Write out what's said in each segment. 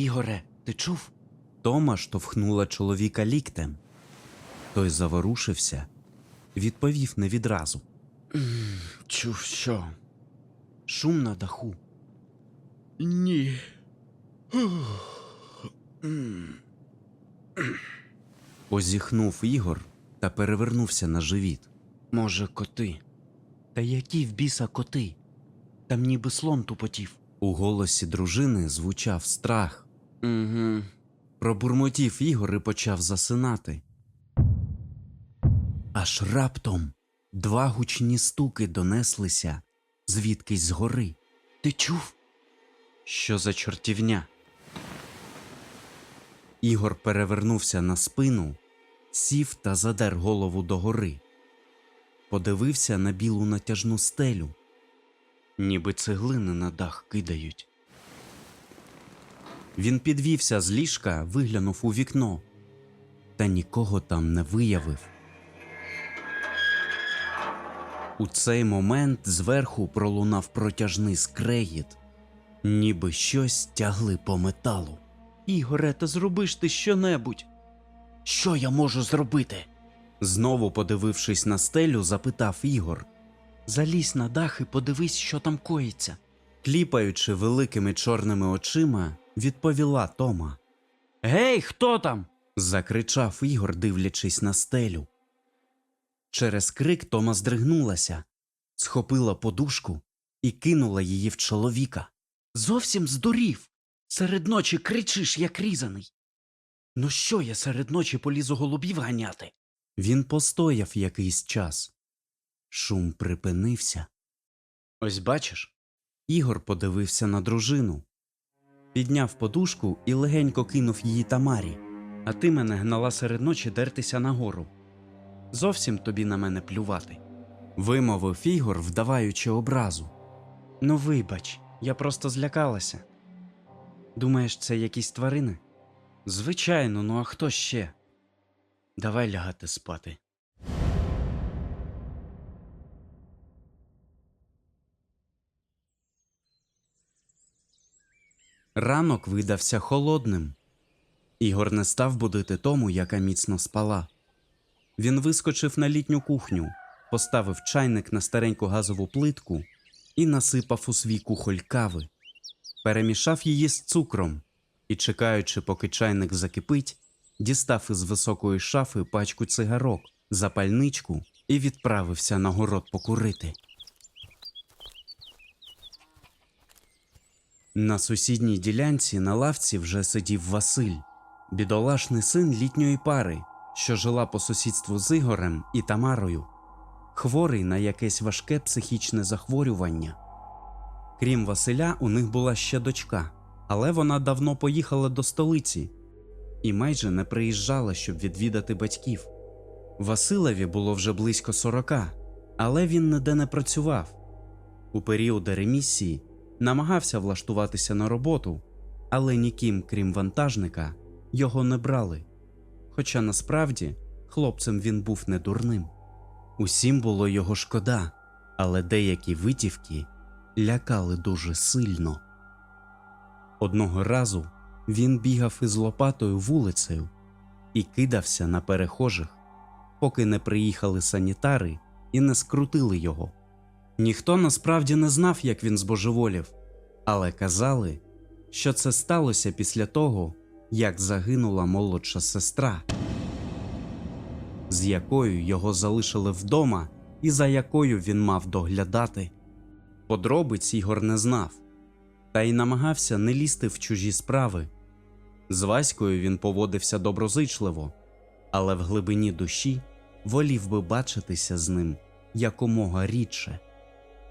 Ігоре, ти чув? Тома штовхнула чоловіка ліктем. Той заворушився, відповів не відразу. Чув що? Шум на даху. Ні. Позіхнув Ігор та перевернувся на живіт. Може, коти. Та які в біса коти? Там ніби слон тупотів. У голосі дружини звучав страх. Угу. Пробурмотів Ігор і почав засинати. Аж раптом два гучні стуки донеслися звідкись згори. Ти чув? Що за чортівня? Ігор перевернувся на спину, сів та задер голову догори. Подивився на білу натяжну стелю, ніби цеглини на дах кидають. Він підвівся з ліжка, виглянув у вікно, та нікого там не виявив. У цей момент зверху пролунав протяжний скрегіт, ніби щось тягли по металу. Ігоре, та зроби ж ти щонебудь. Що я можу зробити? Знову подивившись на стелю, запитав Ігор, Залізь на дах і подивись, що там коїться. кліпаючи великими чорними очима, відповіла Тома. Гей, хто там? Закричав Ігор, дивлячись на стелю. Через крик Тома здригнулася, схопила подушку і кинула її в чоловіка. Зовсім здурів. Серед ночі кричиш, як різаний. Ну що я серед ночі полізу голубів ганяти? Він постояв якийсь час. Шум припинився. Ось бачиш? Ігор подивився на дружину, підняв подушку і легенько кинув її Тамарі. А ти мене гнала серед ночі дертися нагору. Зовсім тобі на мене плювати. Вимовив Ігор, вдаваючи образу. Ну, вибач, я просто злякалася. Думаєш, це якісь тварини? Звичайно, ну а хто ще? Давай лягати спати. Ранок видався холодним. Ігор не став будити тому, яка міцно спала. Він вискочив на літню кухню, поставив чайник на стареньку газову плитку і насипав у свій кухоль кави, перемішав її з цукром і, чекаючи, поки чайник закипить, дістав із високої шафи пачку цигарок, запальничку і відправився на город покурити. На сусідній ділянці на лавці вже сидів Василь, бідолашний син літньої пари, що жила по сусідству з Ігорем і Тамарою, хворий на якесь важке психічне захворювання. Крім Василя, у них була ще дочка, але вона давно поїхала до столиці і майже не приїжджала, щоб відвідати батьків. Василеві було вже близько сорока, але він ніде не працював. У періоди ремісії намагався влаштуватися на роботу, але ніким, крім вантажника, його не брали. Хоча насправді хлопцем він був не дурним. Усім було його шкода, але деякі витівки лякали дуже сильно. Одного разу він бігав із лопатою вулицею і кидався на перехожих, поки не приїхали санітари і не скрутили його. Ніхто насправді не знав, як він збожеволів, але казали, що це сталося після того, як загинула молодша сестра, з якою його залишили вдома і за якою він мав доглядати. Подробиць Ігор не знав, та й намагався не лізти в чужі справи. З Ваською він поводився доброзичливо, але в глибині душі волів би бачитися з ним якомога рідше.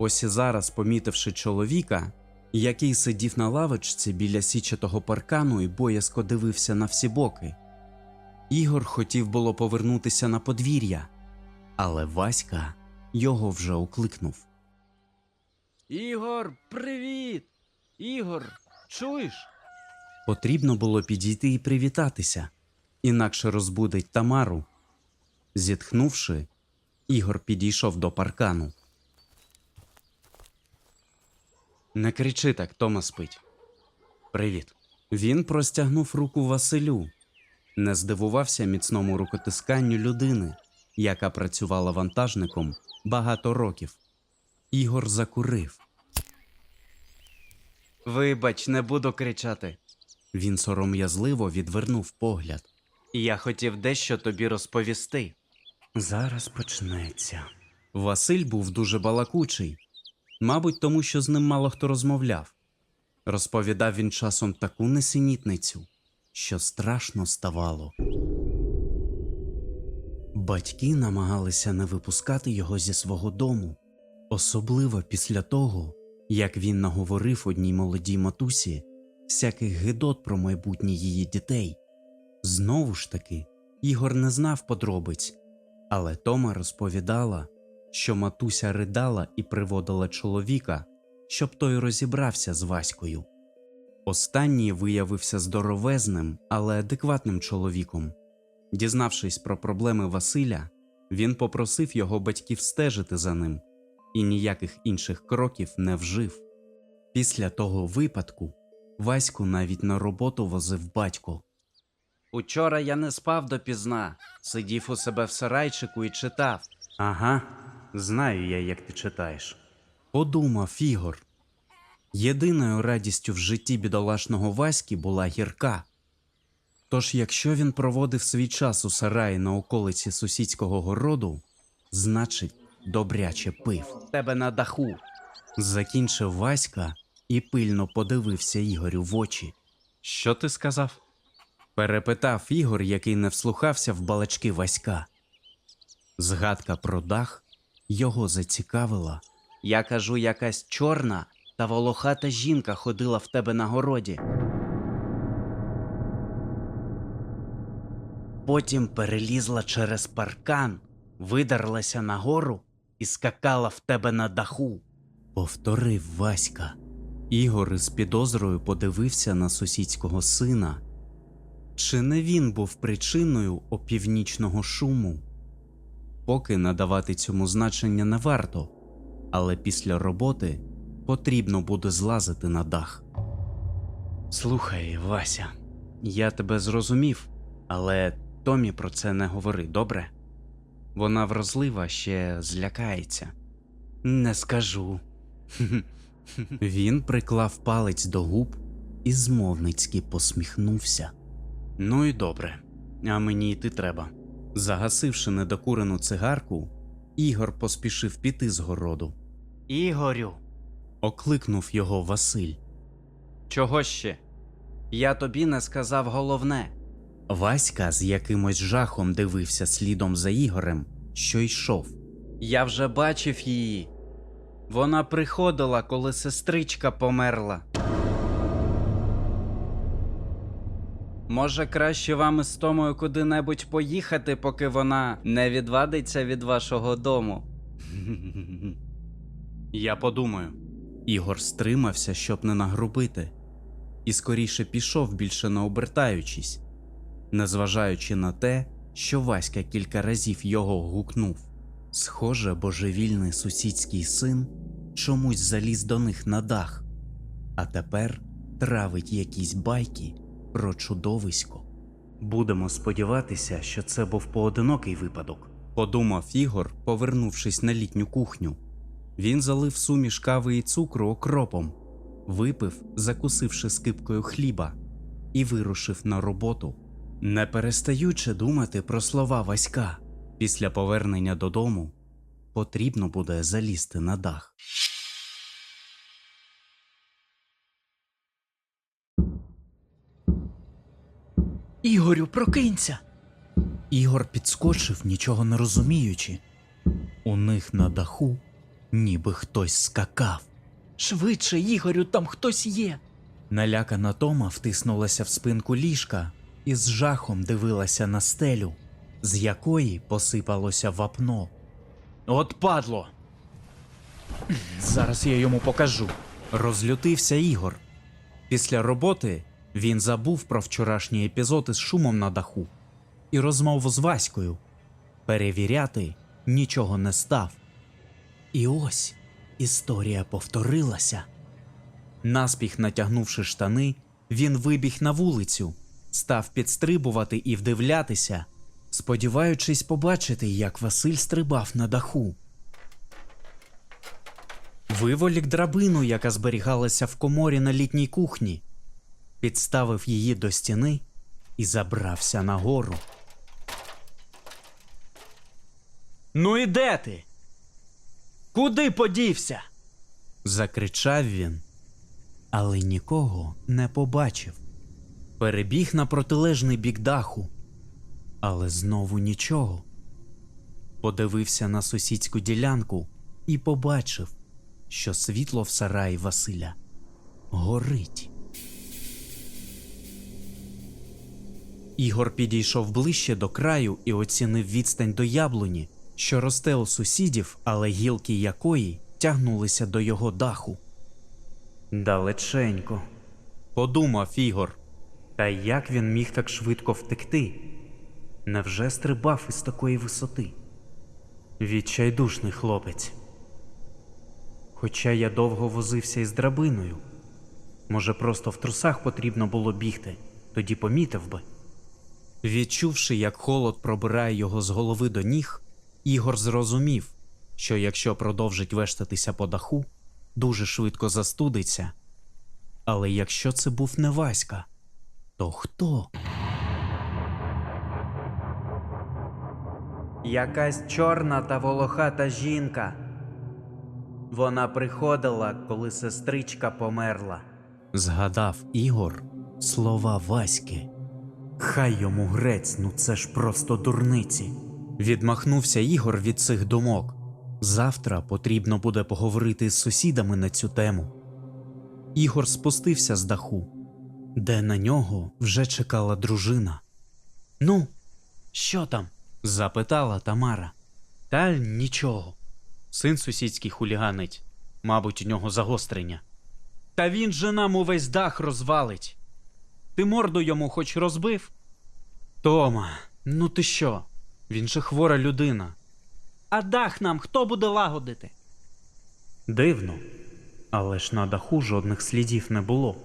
Ось і зараз, помітивши чоловіка, який сидів на лавочці біля січатого паркану і боязко дивився на всі боки, Ігор хотів було повернутися на подвір'я, але Васька його вже окликнув. Ігор, привіт! Ігор, чуєш? Потрібно було підійти і привітатися, інакше розбудить Тамару. Зітхнувши, Ігор підійшов до паркану. Не кричи так, Тома спить. Привіт. Він простягнув руку Василю, не здивувався міцному рукотисканню людини, яка працювала вантажником багато років. Ігор закурив. Вибач, не буду кричати. Він сором'язливо відвернув погляд. Я хотів дещо тобі розповісти. Зараз почнеться. Василь був дуже балакучий, мабуть, тому що з ним мало хто розмовляв. Розповідав він часом таку несенітницю, що страшно ставало. Батьки намагалися не випускати його зі свого дому, особливо після того, як він наговорив одній молодій матусі всяких гидот про майбутнє її дітей. Знову ж таки, Ігор не знав подробиць, але Тома розповідала, що матуся ридала і приводила чоловіка, щоб той розібрався з Ваською. Останній виявився здоровезним, але адекватним чоловіком. Дізнавшись про проблеми Василя, він попросив його батьків стежити за ним і ніяких інших кроків не вжив. Після того випадку Ваську навіть на роботу возив батько. Учора я не спав допізна, сидів у себе в сарайчику і читав. Ага, знаю я, як ти читаєш. Подумав Ігор. Єдиною радістю в житті бідолашного Васьки була гірка. Тож, якщо він проводив свій час у сараї на околиці сусідського городу, значить, добряче пив. Тебе на даху. Закінчив Васька і пильно подивився Ігорю в очі. Що ти сказав? Перепитав Ігор, який не вслухався в балачки Васька. Згадка про дах його зацікавила. Я кажу, якась чорна та волохата жінка ходила в тебе на городі. Потім перелізла через паркан, видарлася нагору і скакала в тебе на даху. Повторив Васька. Ігор із підозрою подивився на сусідського сина. Чи не він був причиною опівнічного шуму? Поки надавати цьому значення не варто, але після роботи потрібно буде злазити на дах. Слухай, Вася, я тебе зрозумів, але Томі про це не говори, добре? Вона вразлива ще злякається. Не скажу. Він приклав палець до губ і змовницьки посміхнувся. Ну і добре, а мені йти треба. Загасивши недокурену цигарку, Ігор поспішив піти з городу. Ігорю, Окликнув його Василь. чого ще? Я тобі не сказав головне. Васька з якимось жахом дивився слідом за Ігорем, що йшов. Я вже бачив її. Вона приходила, коли сестричка померла. Може, краще вам із Томою куди-небудь поїхати, поки вона не відвадиться від вашого дому. Я подумаю. Ігор стримався, щоб не нагрубити, і скоріше пішов, більше не обертаючись, незважаючи на те, що Васька кілька разів його гукнув. Схоже, божевільний сусідський син чомусь заліз до них на дах, а тепер травить якісь байки про чудовисько. Будемо сподіватися, що це був поодинокий випадок, подумав Ігор, повернувшись на літню кухню. Він залив суміш кави і цукру окропом, випив, закусивши скипкою хліба, і вирушив на роботу, не перестаючи думати про слова Васька. Після повернення додому потрібно буде залізти на дах. Ігорю, прокинься. Ігор підскочив, нічого не розуміючи. У них на даху ніби хтось скакав. Швидше, Ігорю, там хтось є. Налякана Тома втиснулася в спинку ліжка і з жахом дивилася на стелю, з якої посипалося вапно. От падло. Зараз я йому покажу. Розлютився Ігор. Після роботи він забув про вчорашній епізод із шумом на даху і розмову з Ваською. Перевіряти нічого не став. І ось історія повторилася. Наспіх натягнувши штани, Він вибіг на вулицю, став підстрибувати і вдивлятися, сподіваючись побачити, як Василь стрибав на даху. Виволік драбину, яка зберігалася в коморі на літній кухні, підставив її до стіни і забрався нагору. Ну і де ти? Куди подівся? закричав він, але нікого не побачив. Перебіг на протилежний бік даху, але знову нічого. Подивився на сусідську ділянку і побачив, що світло в сараї Василя горить. Ігор підійшов ближче до краю і оцінив відстань до яблуні, що росте у сусідів, але гілки якої тягнулися до його даху. Далеченько, подумав Ігор. Та як він міг так швидко втекти? Невже стрибав із такої висоти? Відчайдушний хлопець. Хоча я довго возився із драбиною. Може, просто в трусах потрібно було бігти, тоді помітив би. Відчувши, як холод пробирає його з голови до ніг, Ігор зрозумів, що якщо продовжить вештатися по даху, дуже швидко застудиться. Але якщо це був не Васька, то хто? Якась чорна та волохата жінка. Вона приходила, коли сестричка померла. Згадав Ігор слова Васьки. Хай йому грець, ну це ж просто дурниці. Відмахнувся Ігор від цих думок. Завтра потрібно буде поговорити з сусідами на цю тему. Ігор спустився з даху, де на нього вже чекала дружина. Ну, що там? запитала Тамара. Та нічого. Син сусідський хуліганить, мабуть, у нього загострення. Та він же нам увесь дах розвалить. Ти морду йому хоч розбив? Тома, ну ти що? Він же хвора людина. А дах нам хто буде лагодити? Дивно, але ж на даху жодних слідів не було.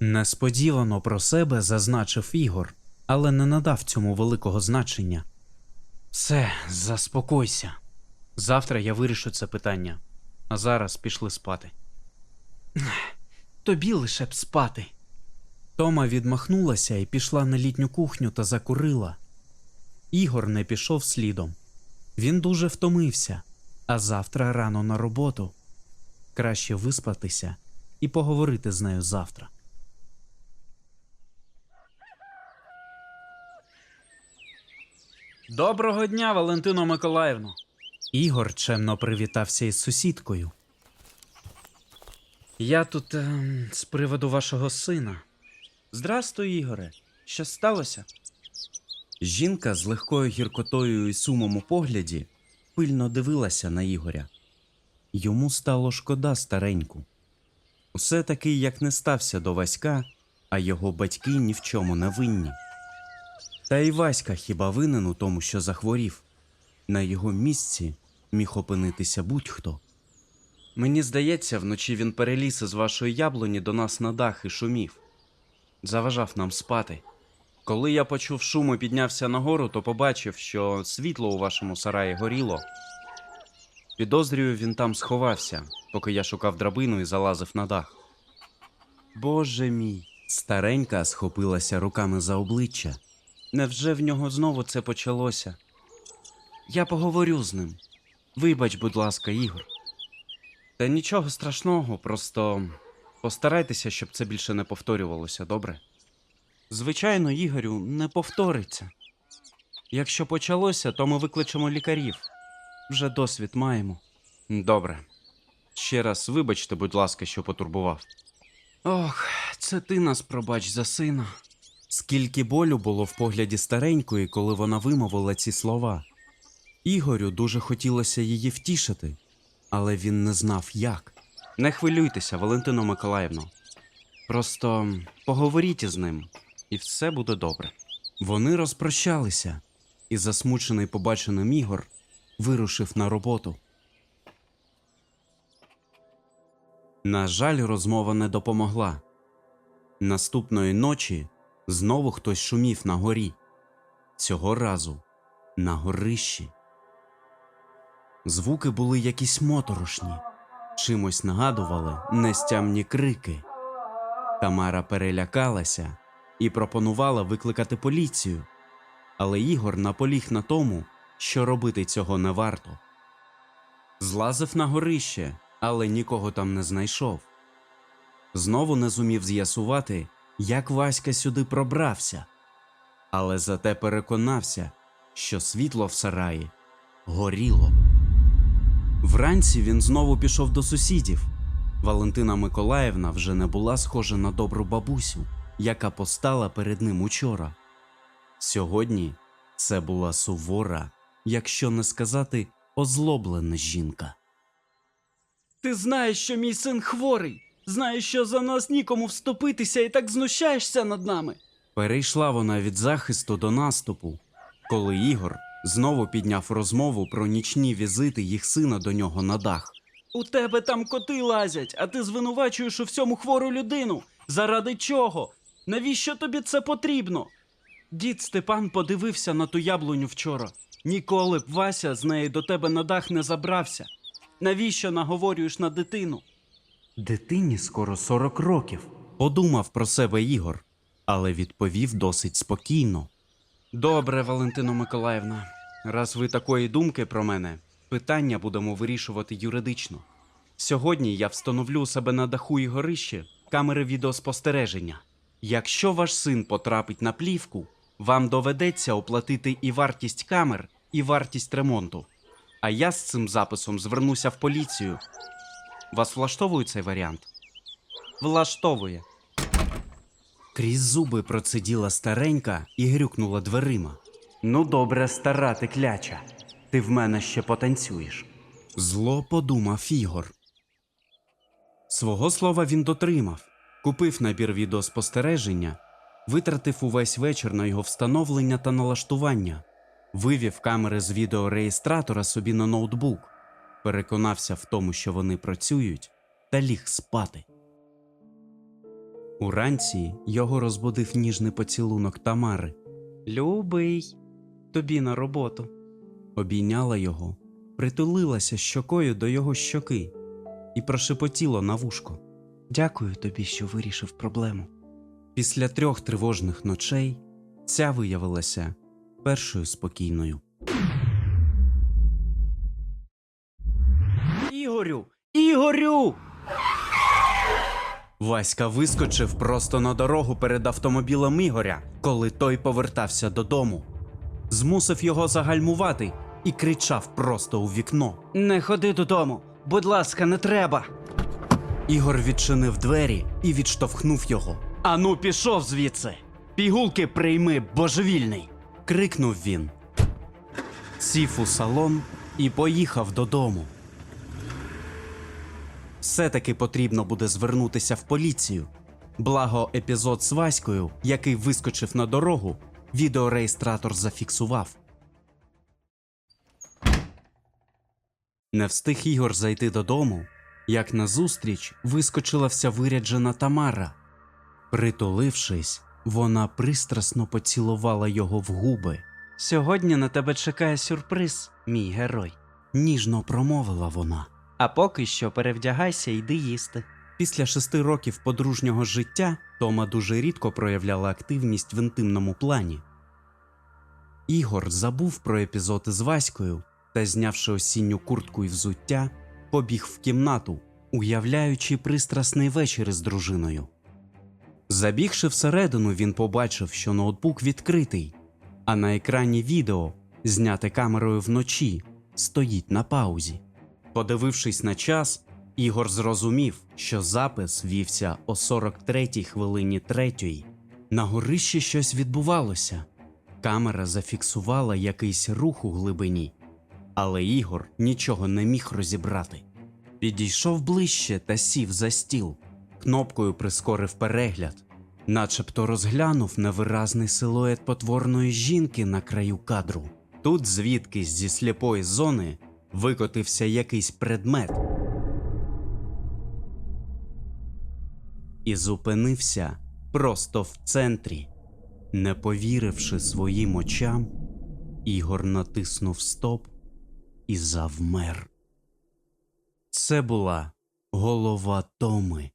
Несподівано про себе зазначив Ігор, але не надав цьому великого значення. Все, заспокойся. Завтра я вирішу це питання, а зараз пішли спати. Тобі лише б спати. Тома відмахнулася і пішла на літню кухню та закурила. Ігор не пішов слідом. Він дуже втомився, а завтра рано на роботу. Краще виспатися і поговорити з нею завтра. Доброго дня, Валентино Миколаївно. Ігор чемно привітався із сусідкою. Я тут ем, з приводу вашого сина. Здрастуй, Ігоре. Що сталося? Жінка з легкою гіркотою і сумом у погляді пильно дивилася на Ігоря. Йому стало шкода стареньку. Усе таки як не стався до Васька, а його батьки ні в чому не винні. Та й Васька хіба винен у тому, що захворів. На його місці міг опинитися будь-хто. Мені здається, вночі він переліз із вашої яблуні до нас на дах і шумів. Заважав нам спати. Коли я почув шум і піднявся нагору, то побачив, що світло у вашому сараї горіло. Підозрюю, він там сховався, поки я шукав драбину і залазив на дах. Боже мій, Старенька схопилася руками за обличчя. невже в нього знову це почалося? Я поговорю з ним. Вибач, будь ласка, Ігор. Та нічого страшного, просто постарайтеся, щоб це більше не повторювалося, добре? Звичайно, Ігорю, не повториться. Якщо почалося, то ми викличемо лікарів. Вже досвід маємо. Добре. Ще раз вибачте, будь ласка, що потурбував. Ох, це ти нас пробач за сина. Скільки болю було в погляді старенької, коли вона вимовила ці слова. Ігорю дуже хотілося її втішити, але він не знав як. Не хвилюйтеся, Валентино Миколаївно. Просто поговоріть із ним, і все буде добре. Вони розпрощалися, і засмучений побаченим Ігор вирушив на роботу. На жаль, розмова не допомогла. Наступної ночі знову хтось шумів на горі. Цього разу на горищі. Звуки були якісь моторошні, чимось нагадували нестямні крики. Тамара перелякалася і пропонувала викликати поліцію, але Ігор наполіг на тому, що робити цього не варто. Злазив на горище, але нікого там не знайшов. Знову не зумів з'ясувати, як Васька сюди пробрався, але зате переконався, що світло в сараї горіло. Вранці він знову пішов до сусідів. Валентина Миколаївна вже не була схожа на добру бабусю, яка постала перед ним учора. Сьогодні це була сувора, якщо не сказати озлоблена жінка. Ти знаєш, що мій син хворий. Знаєш, що за нас нікому вступитися і так знущаєшся над нами. Перейшла вона від захисту до наступу, коли Ігор знову підняв розмову про нічні візити їх сина до нього на дах. У тебе там коти лазять, а ти звинувачуєш у всьому хвору людину. Заради чого? Навіщо тобі це потрібно? Дід Степан подивився на ту яблуню вчора. Ніколи б Вася з неї до тебе на дах не забрався. Навіщо наговорюєш на дитину? Дитині скоро 40 років. Подумав про себе Ігор, але відповів досить спокійно. Добре, Валентино Миколаївна. Раз ви такої думки про мене, питання будемо вирішувати юридично. Сьогодні я встановлю себе на даху і горищі камери відеоспостереження. Якщо ваш син потрапить на плівку, вам доведеться оплатити і вартість камер, і вартість ремонту. А я з цим записом звернуся в поліцію. Вас влаштовує цей варіант? Влаштовує. Крізь зуби проциділа старенька і грюкнула дверима. Ну, добре, стара ти кляча. Ти в мене ще потанцюєш. Зло подумав Ігор. Свого слова він дотримав, купив набір відеоспостереження, витратив увесь вечір на його встановлення та налаштування, вивів камери з відеореєстратора собі на ноутбук, переконався в тому, що вони працюють, та ліг спати. Уранці його розбудив ніжний поцілунок Тамари, Любий, тобі на роботу. обійняла його, притулилася щокою до його щоки і прошепотіла на вушко. Дякую тобі, що вирішив проблему. Після трьох тривожних ночей ця виявилася першою спокійною. Ігорю! Ігорю! Васька вискочив просто на дорогу перед автомобілем Ігоря, коли той повертався додому. Змусив його загальмувати і кричав просто у вікно. Не ходи додому. Будь ласка, не треба. Ігор відчинив двері і відштовхнув його. Ану, пішов звідси. Пігулки прийми, божевільний. крикнув він. Сів у салон і поїхав додому. Все-таки потрібно буде звернутися в поліцію. Благо, епізод з Ваською, який вискочив на дорогу, відеореєстратор зафіксував. Не встиг Ігор зайти додому, як назустріч вискочила вся виряджена Тамара. Притулившись, вона пристрасно поцілувала його в губи. Сьогодні на тебе чекає сюрприз, мій герой. Ніжно промовила вона. А поки що перевдягайся йди їсти. Після шести років подружнього життя Тома дуже рідко проявляла активність в інтимному плані. Ігор забув про епізод з Ваською та, знявши осінню куртку і взуття, побіг в кімнату, уявляючи пристрасний вечір із дружиною. Забігши всередину, він побачив, що ноутбук відкритий, а на екрані відео, зняте камерою вночі, стоїть на паузі. Подивившись на час, Ігор зрозумів, що запис вівся о 43-й хвилині третьої. На горищі щось відбувалося. Камера зафіксувала якийсь рух у глибині, але Ігор нічого не міг розібрати. Підійшов ближче та сів за стіл, кнопкою прискорив перегляд, начебто розглянув невиразний силует потворної жінки на краю кадру. Тут звідкись зі сліпої зони викотився якийсь предмет і зупинився просто в центрі. Не повіривши своїм очам, Ігор натиснув стоп і завмер. Це була голова Томи.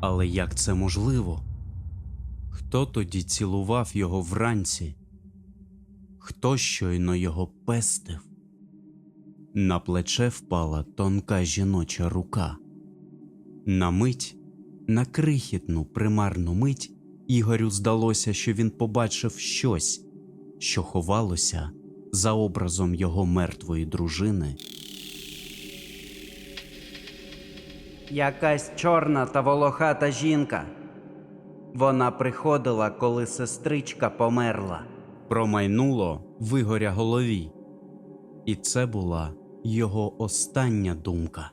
Але як це можливо? Хто тоді цілував його вранці? Хто щойно його пестив? На плече впала тонка жіноча рука. На мить, на крихітну примарну мить, Ігорю здалося, що він побачив щось, що ховалося за образом його мертвої дружини. Якась чорна та волохата жінка. Вона приходила, коли сестричка померла. Промайнуло в Ігоря голові. І це була його остання думка.